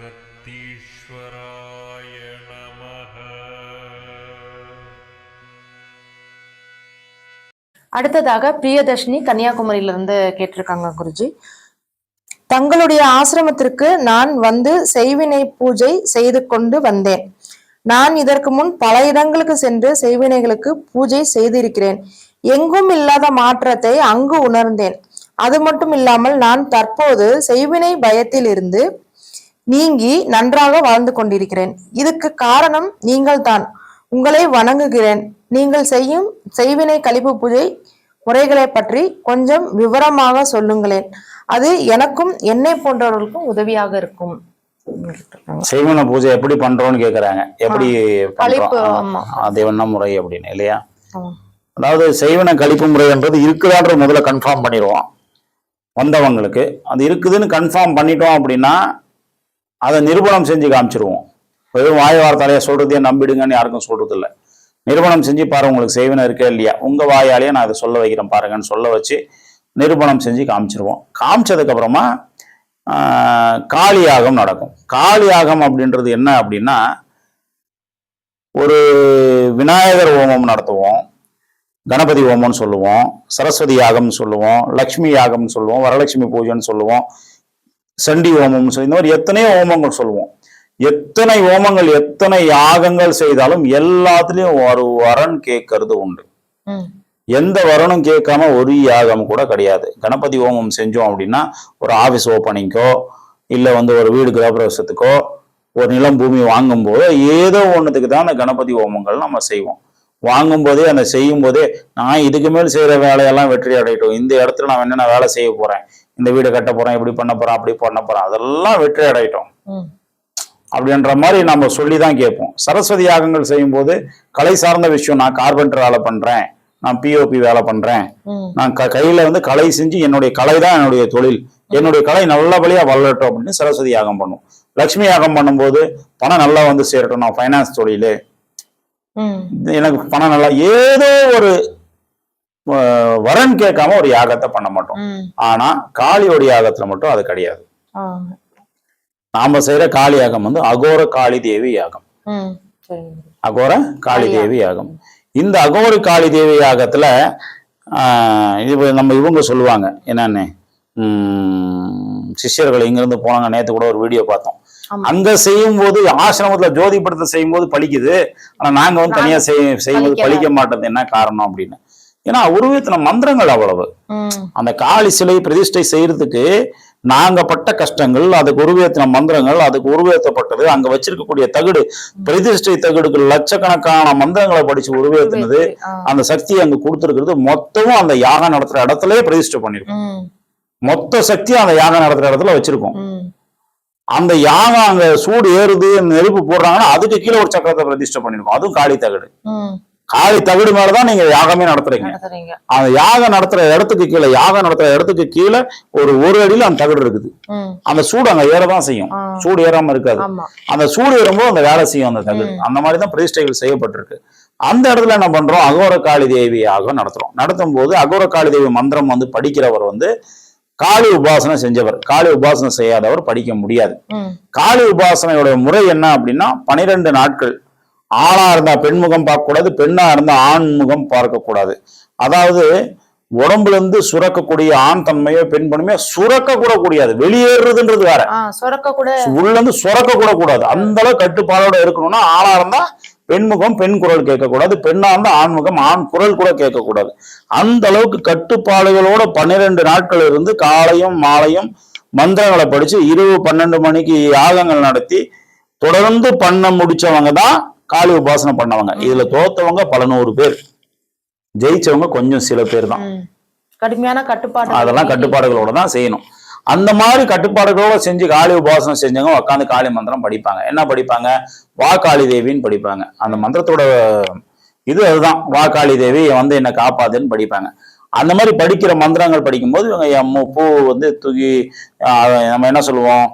அகத்தீஸ்வராய நமः அடுத்ததாக பிரியதர்ஷினி கன்னியாகுமரியிலிருந்து கேட்டிருக்காங்க குருஜி. தங்களுடைய ஆசிரமத்திற்கு நான் வந்து செய்வினை பூஜை செய்து கொண்டு வந்தேன். நான் இதற்கு முன் பல இடங்களுக்கு சென்று செய்வினைகளுக்கு பூஜை செய்திருக்கிறேன். எங்கும் இல்லாத மாற்றத்தை அங்கு உணர்ந்தேன். அது மட்டும் இல்லாமல் நான் தற்போது செய்வினை பயத்தில் இருந்து நீங்கி நன்றாக வாழ்ந்து கொண்டிருக்கிறேன். இதுக்கு காரணம் நீங்கள்தான். உங்களை வணங்குகிறேன். நீங்கள் செய்யும் செய்வினை கழிப்பு பூஜை முறைகளை பற்றி கொஞ்சம் விவரமாக சொல்லுங்களேன். அது எனக்கும் என்னை போன்றவர்களுக்கும் உதவியாக இருக்கும். செய்வன பூஜை எப்படி பண்றோம்னு கேக்குறாங்க. எப்படி பண்றோம்? அது என்ன முறை அப்படின்னு இல்லையா. அதாவது செய்வன கழிப்பு முறைன்றது இருக்குதான்ற முதல்ல கன்ஃபார்ம் பண்ணிடுவோம். வந்தவங்களுக்கு. அது இருக்குதுன்னு கன்ஃபார்ம் பண்ணிட்டோம் அப்படின்னா அதை நிரூபணம் செஞ்சு காமிச்சிருவோம். வெறும் வாய் வார்த்தாலேயே சொல்றதையே நம்பிடுங்கன்னு யாருக்கும் சொல்றது இல்லை நிரூபணம் செஞ்சு பாரு உங்களுக்கு செய்வன இருக்கே இல்லையா? உங்க வாயாலேயே நான் அதை சொல்ல வைக்கிறேன் பாருங்கன்னு சொல்ல வச்சு நிரூபணம் செஞ்சு காமிச்சிருவோம். காமிச்சதுக்கு அப்புறமா காளியாகம் நடக்கும். காளியாகம் அப்படின்றது என்ன அப்படின்னா ஒரு விநாயகர் ஹோமம் நடத்துவோம். கணபதி ஹோமம்னு சொல்லுவோம். சரஸ்வதி யாகம்னு சொல்லுவோம். லக்ஷ்மி யாகம்னு சொல்லுவோம். வரலட்சுமி பூஜைன்னு சொல்லுவோம். சண்டி ஹோமம்னு சொல்லி இந்த மாதிரி எத்தனையோ ஹோமங்கள் சொல்லுவோம். எத்தனை ஹோமங்கள் எத்தனை யாகங்கள் செய்தாலும் எல்லாத்துலயும் ஒரு வரன் கேட்கறது உண்டு. எந்த வரனும் கேட்காம ஒரு யாகம் கூட கிடையாது. கணபதி ஹோமம் செஞ்சோம் அப்படின்னா ஒரு ஆபீஸ் ஓப்பனிங்கோ இல்ல வந்து ஒரு வீடு கிரகப்பிரவேசத்துக்கோ ஒரு நிலம் பூமி வாங்கும்போதோ ஏதோ ஒண்ணுத்துக்கு தான் அந்த கணபதி ஹோமங்கள் நம்ம செய்வோம். வாங்கும்போதே அந்த செய்யும் போதே நான் இதுக்கு மேல் செய்யற வேலையெல்லாம் வெற்றி அடையட்டும். இந்த இடத்துல நான் என்னென்ன வேலை செய்ய போறேன்? இந்த வீடு கட்ட போறேன் இப்படி பண்ண போறேன் அப்படி பண்ண போறேன் அதெல்லாம் வெற்றி அடையட்டும். அப்படின்ற மாதிரி நம்ம சொல்லி தான் கேட்போம். சரஸ்வதி யாகங்கள் செய்யும்போது கலை சார்ந்த விஷயம் நான் கார்பெண்டர் வேலை பண்றேன் நான் பிஓபி வேலை பண்றேன். நான் கையில வந்து கலை செஞ்சு என்னுடைய கலை தான் என்னுடைய தொழில். என்னுடைய கலை நல்லபடியா வளரட்டும் அப்படின்னு சரஸ்வதி யாகம் பண்ணும். லட்சுமி யாகம் பண்ணும்போது பணம் நல்லா வந்து சேரட்டும். நான் ஃபைனான்ஸ் தொழில். எனக்கு பணம் நல்லா ஏதோ ஒரு வரன் கேட்காம ஒரு யாகத்தை பண்ண மாட்டோம். ஆனா காளியோட யாகத்துல மட்டும் அது கிடையாது. நாம செய்யற காளி யாகம் வந்து அகோர காளி தேவி யாகம். அகோர காளி தேவி யாகம். இந்த அகோர காளி தேவி யாகத்துல ஆஹ், இது நம்ம இவங்க சொல்லுவாங்க. என்னன்னு? உம், சிஷ்யர்கள் இங்கிருந்து போனாங்க. நேத்து கூட ஒரு வீடியோ பார்த்தோம். அங்க செய்யும் போது ஆசிரமத்துல ஜோதி படத்தை செய்யும் போது பலிக்குது. ஆனா நாங்க வந்து தனியா செய் செய்யும்போது. பலிக்க மாட்டது. என்ன காரணம் அப்படின்னு. ஏன்னா உருவத்தின மந்திரங்கள் அவ்வளவு. அந்த காளி சிலை பிரதிஷ்டை செய்யறதுக்கு நாங்க பட்ட கஷ்டங்கள் அதுக்கு உருவேத்தின மந்திரங்கள் அதுக்கு உருவேத்தப்பட்டது அங்க வச்சிருக்கக்கூடிய தகுடு பிரதிஷ்டை தகுடுக்கு லட்சக்கணக்கான மந்திரங்களை படிச்சு உருவேத்தினது அந்த சக்தி அங்க கொடுத்துருக்கிறது. மொத்தமும் அந்த யாகம் நடத்துற இடத்துலயே பிரதிஷ்டை பண்ணிருக்கோம். மொத்த சக்தி அந்த யாகம் நடத்துற இடத்துல வச்சிருக்கோம். அந்த யாகம் அங்க சூடு ஏறுது நெருப்பு போடுறாங்கன்னா அதுக்கு கீழே ஒரு சக்கரத்தை பிரதிஷ்டை பண்ணிருக்கோம். அதுவும் காளி தகடு. காளி தகடு மேலதான் நீங்க யாகமே நடத்துறீங்க. அந்த யாகம் நடத்துற இடத்துக்கு கீழே யாகம் நடத்துற இடத்துக்கு கீழே ஒரு ஒரு அடியில அந்த தகடு இருக்குது. அந்த சூடு அங்க ஏறதான் செய்யும். சூடு ஏறாம இருக்காது. அந்த சூடு ஏறும்போது அந்த வேலை செய்யும் அந்த தகடு அந்த மாதிரி தான் பிரதிஷ்டைகள் செய்யப்பட்டிருக்கு. அந்த இடத்துல என்ன பண்றோம்? அகோர காளி தேவி யாகம் நடத்துறோம். நடத்தும் போது அகோர காளி தேவி மந்திரம் வந்து படிக்கிறவர் வந்து காளி உபாசனை செஞ்சவர். காளி உபாசனை செய்யாதவர் படிக்க முடியாது. காளி உபாசனையோட முறை என்ன அப்படின்னா பனிரெண்டு நாட்கள். ஆணா இருந்தா பெண்முகம் பார்க்க கூடாது பெண்ணா இருந்தா ஆண் முகம் பார்க்க கூடாது அதாவது உடம்புல இருந்து சுரக்கக்கூடிய ஆண் தன்மையோ பெண் தன்மையோ சுரக்க கூட கூடாது வெளியேறுறதுன்றது வேற. சுரக்க கூட உள்ள இருந்து சுரக்க கூட கூடாது அந்த அளவு கட்டுப்பாடோட இருக்கணும்னா ஆணா இருந்தா பெண்முகம் பெண் குரல் கேட்கக்கூடாது. பெண்ணா இருந்தா ஆண்முகம் ஆண் குரல் கூட கேட்கக்கூடாது. அந்த அளவுக்கு கட்டுப்பாடுகளோட பன்னிரெண்டு நாட்கள் இருந்து காலையும் மாலையும் மந்திரங்களை படிச்சு இரவு பன்னெண்டு மணிக்கு யாகங்கள் நடத்தி தொடர்ந்து பண்ண முடிச்சவங்க தான் காளி உபாசனை பண்ணவங்க. இதுல தோத்தவங்க பல நூறு பேர். ஜெயிச்சவங்க கொஞ்சம் சில பேர் தான். கடுமையான கட்டுப்பாடு அதெல்லாம் கட்டுப்பாடுகளோட தான் செய்யணும். அந்த மாதிரி கட்டுப்பாடுகளோட செஞ்சு காளி உபாசனை செஞ்சவங்க உட்காந்து காளி மந்திரம் படிப்பாங்க. என்ன படிப்பாங்க? வா காளி தேவின்னு படிப்பாங்க. அந்த மந்திரத்தோட இது அதுதான். வா காளி தேவி வந்து என்னை காப்பாதுன்னு படிப்பாங்க. அந்த மாதிரி படிக்கிற மந்திரங்கள் படிக்கும்போது இவங்க பூ வந்து தூக்கி நம்ம என்ன சொல்லுவோம்?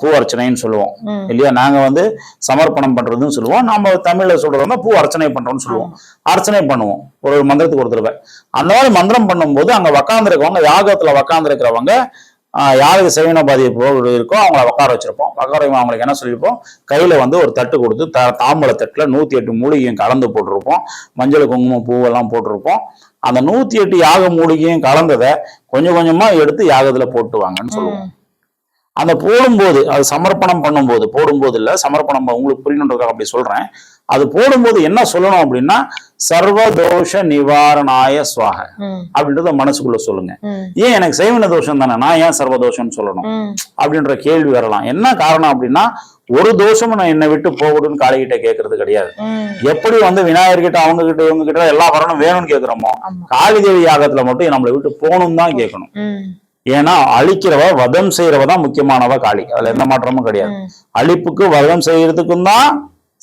பூ அர்ச்சனைன்னு சொல்லுவோம். இல்லையா? நாங்க வந்து சமர்ப்பணம் பண்றதுன்னு சொல்லுவோம். நம்ம தமிழ்ல சொல்றோம்னா பூ அர்ச்சனை பண்றோம்னு சொல்லுவோம். அர்ச்சனை பண்ணுவோம். ஒரு ஒரு மந்திரத்துக்கு ஒரு தடவை. அந்த மாதிரி மந்திரம் பண்ணும்போது அங்க உக்காந்துருக்கவங்க யாகத்துல உக்காந்துருக்கிறவங்க யாருக்கு செய்வன பாதிப்பு இருக்கோ அவங்கள உட்கார வச்சிருப்போம். உட்கார அவங்களுக்கு என்ன சொல்லியிருப்போம்? கையில வந்து ஒரு தட்டு கொடுத்து த தாம்பழ தட்டுல நூத்தி எட்டு மூலிகையும் கலந்து போட்டிருப்போம். மஞ்சள் குங்குமம் பூவெல்லாம் போட்டிருப்போம். அந்த நூத்தி எட்டு யாக மூலிகையும் கலந்ததை கொஞ்சம் கொஞ்சமா எடுத்து யாகத்துல போட்டுவாங்கன்னு சொல்லுவோம். அந்த போடும்போது அது சமர்ப்பணம் பண்ணும்போது போடும்போது இல்ல சமர்ப்பணம் உங்களுக்கு புரியணுன்றதுக்காக அப்படி சொல்றேன். அது போடும்போது என்ன சொல்லணும் அப்படின்னா சர்வதோஷ நிவாரணாய சுவாக அப்படின்றத மனசுக்குள்ள சொல்லுங்க. ஏன் எனக்கு செய்வன தோஷம் தானே? நான் ஏன் சர்வதோஷம்னு சொல்லணும்? அப்படின்ற கேள்வி வரலாம். என்ன காரணம் அப்படின்னா ஒரு தோஷமும் நான் என்னை விட்டு போகணும்னு காளிகிட்ட கேட்கறது கிடையாது. எப்படி வந்து விநாயகர் கிட்ட அவங்க கிட்ட இவங்க கிட்ட எல்லா வரணும் வேணும்னு கேட்கிறோமோ ஆமா. காளி தேவி யாகத்துல மட்டும் நம்மளை விட்டு போகணும் தான் கேட்கணும் ஏன்னா அழிக்கிறவ வதம் செய்யறவ தான் முக்கியமானவ காளி. அதுல எந்த மாற்றமும் கிடையாது. அழிப்புக்கு வதம் செய்யறதுக்கும் தான்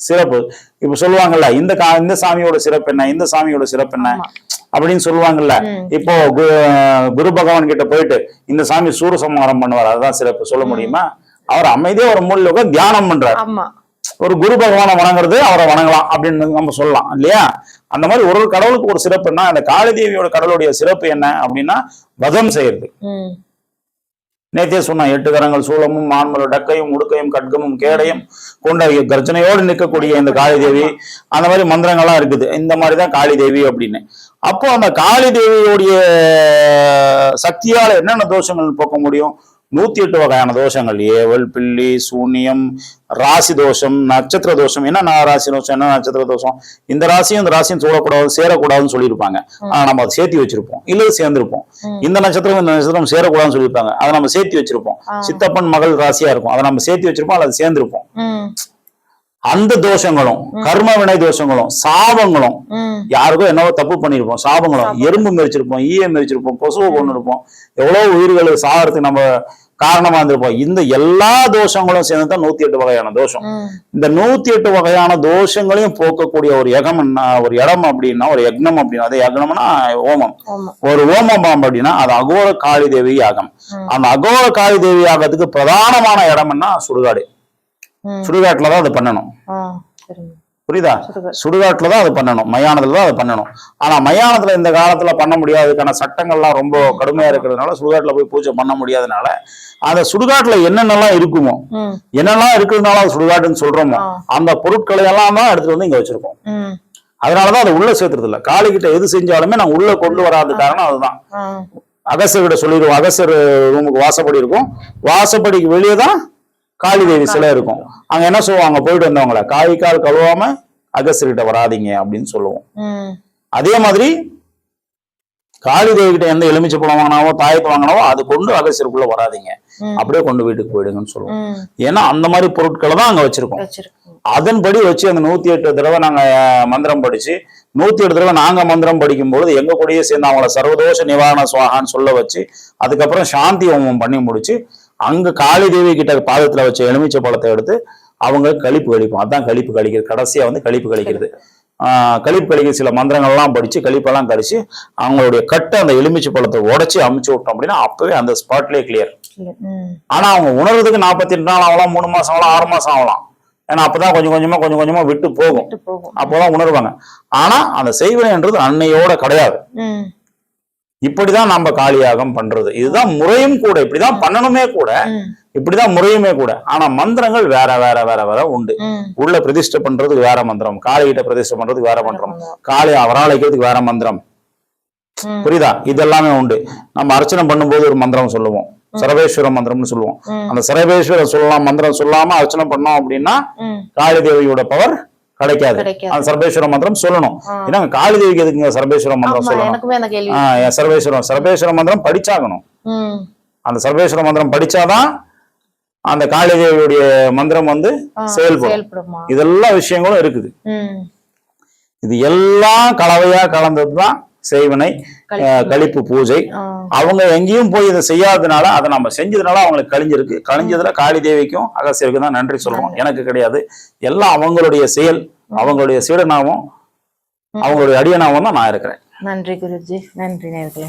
சிறப்பு. இப்ப சொல்லுவாங்கல்ல இந்த கா இந்த சாமியோட சிறப்பு என்ன? இந்த சாமியோட சிறப்பு என்ன. அப்படின்னு சொல்லுவாங்கல்ல. இப்போ குரு பகவான் கிட்ட போயிட்டு இந்த சாமி சூரசம்ஹாரம் பண்ணுவார். அதுதான் சிறப்பு. சொல்ல முடியுமா? அவர் அமைதியா ஒரு உட்கார்ந்து தியானம் பண்றாரு. ஒரு குரு பகவானை வணங்குறது அவரை வணங்கலாம் அப்படின்னு நம்ம சொல்லலாம் இல்லையா? அந்த மாதிரி ஒரு ஒரு கடவுளுக்கு ஒரு சிறப்புன்னா அந்த காளி தேவியோட கடவுளுடைய சிறப்பு என்ன அப்படின்னா வதம் செய்யறது. நேத்தே சொன்னேன் எட்டு கரங்கள் சூலமும் மான்மல டக்கையும் உடுக்கையும் கட்கமும் கேடையும் கொண்ட கர்ஜனையோடு நிற்கக்கூடிய இந்த காளி தேவி. அந்த மாதிரி மந்திரங்கள்லாம் இருக்குது. இந்த மாதிரி தான் காளி தேவி அப்படின்னு. அப்போ அந்த காளி தேவியோடைய சக்தியால என்னென்ன தோஷங்கள் போக்க முடியும்? நூத்தி எட்டு வகையான தோஷங்கள். ஏவல் பில்லி சூனியம் ராசி தோஷம் நட்சத்திர தோஷம். என்ன ராசி தோஷம் என்ன நட்சத்திர தோஷம்? இந்த ராசியும் இந்த ராசியும் சூழக்கூடாது சேரக்கூடாதுன்னு சொல்லியிருப்பாங்க. ஆனா நம்ம அதை சேர்த்து வச்சிருப்போம். இல்ல சேர்ந்திருப்போம். இந்த நட்சத்திரம் இந்த நட்சத்திரம் சேரக்கூடாதுன்னு சொல்லியிருப்பாங்க. அதை நம்ம சேர்த்து வச்சிருப்போம். சித்தப்பன் மகள் ராசியா இருக்கும். அதை நம்ம சேர்த்து வச்சிருப்போம் அல்லது சேர்ந்திருப்போம். அந்த தோஷங்களும் கர்ம வினை தோஷங்களும் சாபங்களும். யாருக்கோ என்னவோ தப்பு பண்ணிருப்போம் சாபங்களும். எறும்பு மெரிச்சிருப்போம் ஈய மெரிச்சிருப்போம் கொசுவை கொண்டு இருப்போம் எவ்வளவு உயிர்கள் சாகிறதுக்கு நம்ம காரணமா இருந்திருப்போம். இந்த எல்லா தோஷங்களும் சேர்ந்து தான் நூத்தி எட்டு வகையான தோஷம். இந்த நூத்தி எட்டு வகையான தோஷங்களையும் போக்கக்கூடிய ஒரு யகம் ஒரு இடம் அப்படின்னா ஒரு யக்னம் அப்படின்னா அது யக்னம்னா ஓமம். ஒரு ஓமம் பாம்பு அப்படின்னா அது அகோர காளி தேவி யாகம். அந்த அகோர காளி தேவி யாகத்துக்கு பிரதானமான இடம்னா சுடுகாடு. சுடுகாட்டுல தான் அது பண்ணணும். புரியுதா? சுடுகாடு. சுடுகாட்டுல தான் அது பண்ணணும். மயானத்துல தான் அது பண்ணணும். ஆனா மயானத்துல இந்த காலத்துல பண்ண முடியாததுக்கான சட்டங்கள்லாம் ரொம்ப கடுமையா இருக்கிறதுனால சுடுகாட்டுல போய் பூஜை பண்ண முடியாதனால அந்த சுடுகாட்டுல என்னென்னலாம் இருக்குமோ என்னெல்லாம் இருக்கிறதுனால அது சுடுகாட்டுன்னு சொல்றோமோ. அந்த பொருட்களை எல்லாம் தான் எடுத்துட்டு வந்து இங்க வச்சிருக்கோம். அதனாலதான் அது உள்ள சேர்த்துறது இல்ல காளிகிட்ட எது செஞ்சாலுமே நாங்க உள்ள கொண்டு வராத காரணம் அதுதான். அகசர்கிட்ட சொல்லிடுவோம். அகசர் ரூமுக்கு வாசப்படி இருக்கும். வாசப்படிக்கு வெளியே தான் காளி தேவி சிலை இருக்கும். அங்க என்ன சொல்லுவாங்க? போயிட்டு வந்தவங்கள காய் கால் கழுவாம அகசர்கிட்ட வராதீங்க அப்படின்னு சொல்லுவோம். அதே மாதிரி காளி தேவி கிட்ட எந்த எலுமிச்சை பழம் வாங்கினாவோ தாயத்தை வாங்கினாவோ அது கொண்டு அகசருக்குள்ள வராதீங்க. அப்படியே கொண்டு வீட்டுக்கு போயிடுங்கன்னு சொல்லுவோம். ஏன்னா அந்த மாதிரி பொருட்களை தான் அங்க வச்சிருக்கோம். அதன்படி வச்சு அந்த நூத்தி எட்டு தடவை நாங்க மந்திரம் படிச்சு நூத்தி எட்டு தடவை நாங்க மந்திரம் படிக்கும்போது எங்க கூடயே சேர்ந்து அவங்கள சர்வதோஷ நிவாரண சுவாகான்னு சொல்ல வச்சு அதுக்கப்புறம் சாந்தி ஹோமம் பண்ணி முடிச்சு அங்க காளி தேவி கிட்ட பாதத்துல வச்ச எலுமிச்சை பழத்தை எடுத்து அவங்க கழிப்பு கழிப்போம் அதான் கழிப்பு கழிக்கிறது. கடைசியா வந்து கழிப்பு கழிக்கிறது. கழிப்பு கழிக்கிற சில மந்திரங்கள்லாம் படிச்சு கழிப்பெல்லாம் கழிச்சு அவங்களுடைய கட்டை அந்த எலுமிச்சை பழத்தை உடைச்சு அமுச்சு விட்டோம் அப்படின்னா அப்பவே அந்த ஸ்பாட்லயே கிளியர் ஆனா அவங்க உணர்றதுக்கு நாற்பத்தி எட்டு நாள் ஆகலாம் மூணு மாசம் ஆகலாம் ஆறு மாசம் ஆகலாம். ஏன்னா அப்பதான் கொஞ்சம் கொஞ்சமா கொஞ்சம் கொஞ்சமா விட்டு போகும். அப்போதான் உணர்வாங்க. ஆனா அந்த செய்வினைன்றது அன்னையோட கிடையாது. இப்படிதான் நம்ம காளியாகம் பண்றது. இதுதான் முறையும் கூட இப்படிதான் பண்ணணுமே கூட இப்படிதான் முறையுமே கூட. ஆனா மந்திரங்கள் வேற வேற வேற வேற உண்டு. உள்ள பிரதிஷ்டை பண்றதுக்கு வேற மந்திரம். காளிகிட்ட பிரதிஷ்டை பண்றதுக்கு வேற மந்திரம். காளி அவராளிக்கிறதுக்கு வேற மந்திரம். புரியுதா? இதெல்லாமே உண்டு. நம்ம அர்ச்சனை பண்ணும்போது ஒரு மந்திரம் சொல்லுவோம். சரவேஸ்வர மந்திரம்னு சொல்லுவோம். அந்த சரவேஸ்வர சொல்லலாம் மந்திரம் சொல்லாம அர்ச்சனை பண்ணோம் அப்படின்னா. காளி தேவியோட பவர் கிடைக்காது. அந்த சர்வேஸ்வர மந்திரம் சொல்லணும். ஏன்னா காளி தேவிக்கு எதுக்குங்க சர்வேஸ்வர மந்திரம் சொல்லணும்? சர்வேஸ்வரம் சர்வேஸ்வர மந்திரம் படிச்சாகணும். அந்த சர்வேஸ்வர மந்திரம் படிச்சாதான் அந்த காளி தேவியுடைய மந்திரம் வந்து செயல்படும். இதெல்லாம் விஷயங்களும் இருக்குது. இது எல்லாம் கலவையா கலந்ததுதான் செய்வினை கழிப்பு. பூஜை. அவங்க எங்கேயும் போய் இதை செய்யாததுனால அதை நம்ம செஞ்சதுனால அவங்களுக்கு கழிஞ்சிருக்கு. கழிஞ்சதுல காளி தேவிக்கும் அகசியருக்கு தான் நன்றி சொல்றோம். எனக்கு கிடையாது. எல்லாம் அவங்களுடைய செயல் அவங்களுடைய சீடனாவும் அவங்களுடைய அடியனாவும் தான் நான் இருக்கிறேன். நன்றி குருஜி. நன்றி நேர்களே.